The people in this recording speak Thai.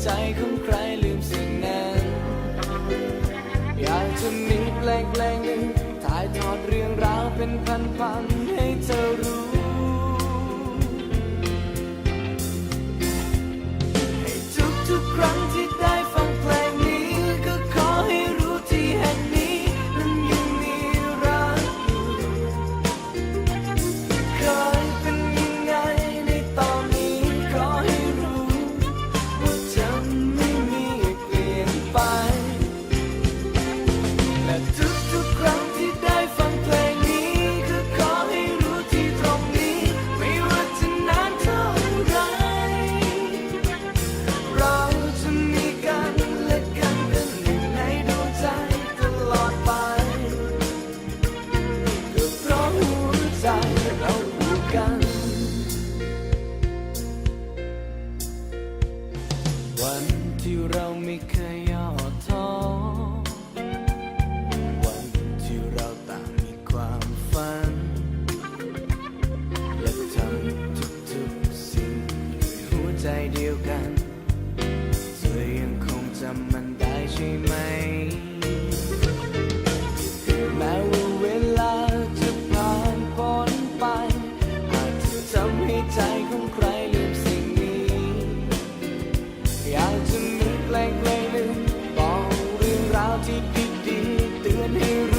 ใจของใครลืมสิ่งนั้น อยากจะมีแปลงแปลงหนึ่งถ่ายทอดเรื่องราวเป็นพันๆ เราไม่เคยย่อท้อวันที่เราต่างมีความฝัน และทำทุกๆสิ่งด้วยหัวใจเดียวกันเธอยังคงจำมันได้ใช่ไหม แม้ว่าเวลาจะผ่านพ้นไปอาจเธทำให้ใจของใคร You.